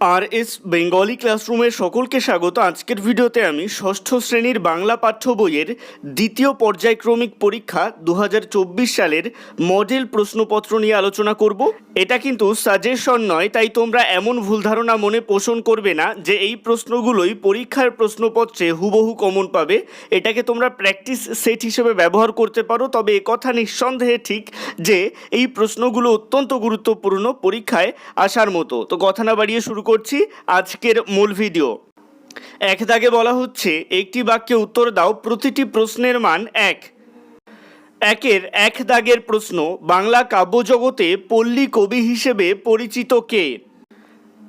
আর S Bengali ক্লাসরুমের সকলকে স্বাগত। আজকের ভিডিওতে আমি ষষ্ঠ শ্রেণির বাংলা পাঠ্য বইয়ের দ্বিতীয় পর্যায়ক্রমিক পরীক্ষা দু হাজার চব্বিশ সালের মডেল প্রশ্নপত্র নিয়ে আলোচনা করব। এটা কিন্তু সাজেশন নয়, তাই তোমরা এমন ভুল ধারণা মনে পোষণ করবে না যে এই প্রশ্নগুলোই পরীক্ষার প্রশ্নপত্রে হুবহু কমন পাবে। এটাকে তোমরা প্র্যাকটিস সেট হিসেবে ব্যবহার করতে পারো, তবে কথা নিঃসন্দেহে ঠিক যে এই প্রশ্নগুলো অত্যন্ত গুরুত্বপূর্ণ পরীক্ষায় আসার মতো। তো কথা না বাড়িয়ে শুরু করছি আজকের মূল ভিডিও এক দাগে বলা হচ্ছে, একটি বাক্যে উত্তর দাও, প্রতিটি প্রশ্নের মান এক। একের এক দাগের প্রশ্ন, বাংলা কাব্যজগতে পল্লী কবি হিসেবে পরিচিত কে?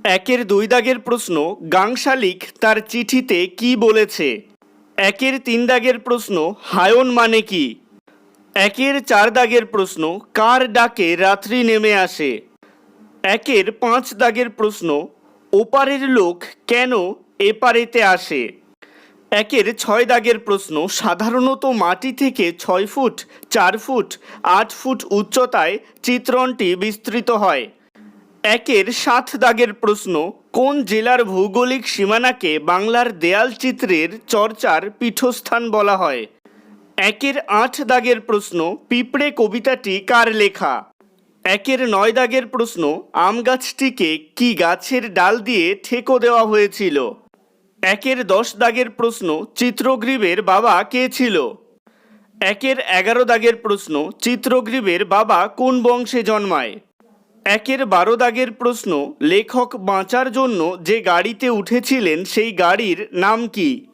একের দুই দাগের প্রশ্ন, গাংশালিক তার চিঠিতে কি বলেছে? একের তিন দাগের প্রশ্ন, হায়ন মানে কি? একের চার দাগের প্রশ্ন, কার ডাকে রাত্রি নেমে আসে? একের পাঁচ দাগের প্রশ্ন, ওপারের লোক কেন এপারেতে আসে? একের ছয় দাগের প্রশ্ন, সাধারণত মাটি থেকে ছয় ফুট, চার ফুট, আট ফুট উচ্চতায় চিত্রণটি বিস্তৃত হয়। একের সাত দাগের প্রশ্ন, কোন জেলার ভৌগোলিক সীমানাকে বাংলার দেয়াল চিত্রের চর্চার পীঠস্থান বলা হয়? একের আট দাগের প্রশ্ন, পিঁপড়ে কবিতাটি কার লেখা? একের নয় দাগের প্রশ্ন আম গাছটিকে কি গাছের ডাল দিয়ে ঠেকো দেওয়া হয়েছিল? একের দশ দাগের প্রশ্ন চিত্রগ্রীবের বাবা কে ছিল? একের এগারো দাগের প্রশ্ন চিত্রগ্রীবের বাবা কোন বংশে জন্মায়? একের বারো দাগের প্রশ্ন লেখক বাঁচার জন্য যে গাড়িতে উঠেছিলেন সেই গাড়ির নাম কি?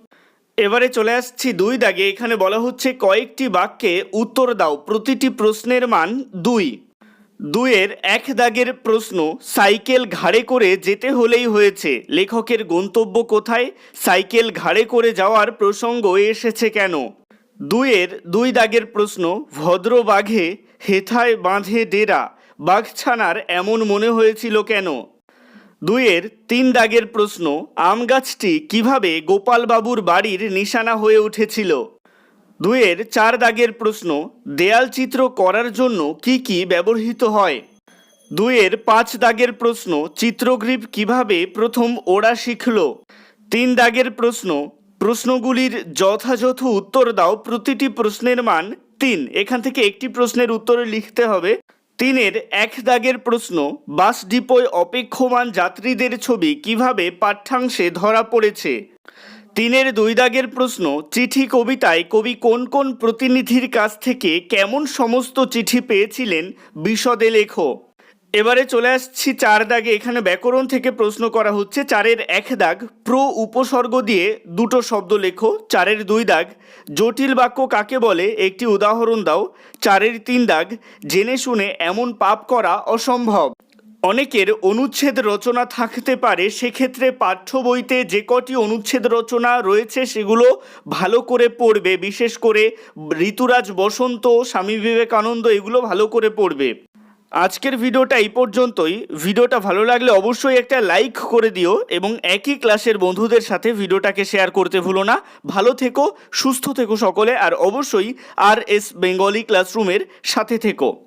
এবারে চলে আসছি দুই দাগে, এখানে বলা হচ্ছে কয়েকটি বাক্যে উত্তর দাও, প্রতিটি প্রশ্নের মান দুই। দুইয়ের এক দাগের প্রশ্ন, সাইকেল ঘাড়ে করে যেতে হলেই হয়েছে। লেখকের গন্তব্য কোথায়? সাইকেল ঘাড়ে করে যাওয়ার প্রসঙ্গ এসেছে কেন? দুইয়ের দুই দাগের প্রশ্ন ভদ্র বাঘে হেথায় বাঁধে ডেরা, বাঘছানার এমন মনে হয়েছিল কেন? দুইয়ের তিন দাগের প্রশ্ন, আম গাছটি কীভাবে গোপালবাবুর বাড়ির নিশানা হয়ে উঠেছিল? দুইয়ের চার দাগের প্রশ্ন, দেয়াল চিত্র করার জন্য কি কি ব্যবহৃত হয়? দুইয়ের পাঁচ দাগের প্রশ্ন চিত্রগ্রীব কীভাবে প্রথম ওড়া শিখল? তিন দাগের প্রশ্ন, প্রশ্নগুলির যথাযথ উত্তর দাও প্রতিটি প্রশ্নের মান। তিন, এখান থেকে একটি প্রশ্নের উত্তরে লিখতে হবে। তিনের এক দাগের প্রশ্ন বাস ডিপোয় অপেক্ষমান যাত্রীদের ছবি কীভাবে পাঠ্যাংশে ধরা পড়েছে? তিনের দুই দাগের প্রশ্ন, চিঠি কবিতায় কবি কোন কোন প্রতিনিধির কাছ থেকে কেমন সমস্ত চিঠি পেয়েছিলেন বিশদে লেখো। এবারে চলে আসছি চার দাগে, এখানে ব্যাকরণ থেকে প্রশ্ন করা হচ্ছে, চারের এক দাগ, প্র উপসর্গ দিয়ে দুটো শব্দ লেখো। চারের দুই দাগ, জটিল বাক্য কাকে বলে? একটি উদাহরণ দাও। চারের তিন দাগ, জেনে শুনে এমন পাপ করা অসম্ভব। অনেকের অনুচ্ছেদ রচনা থাকতে পারে। সেক্ষেত্রে পাঠ্য বইতে যে কটি অনুচ্ছেদ রচনা রয়েছে, সেগুলো ভালো করে পড়বে। বিশেষ করে ঋতুরাজ বসন্ত, স্বামী বিবেকানন্দ, এগুলো ভালো করে পড়বে। আজকের ভিডিওটা এই পর্যন্তই। ভিডিওটা ভালো লাগলে অবশ্যই একটা লাইক করে দিও এবং একই ক্লাসের বন্ধুদের সাথে ভিডিওটাকে শেয়ার করতে ভুলো না। ভালো থেকো, সুস্থ থেকো সকলে, আর অবশ্যই আর এস বেঙ্গলি ক্লাসরুমের সাথে থেকো।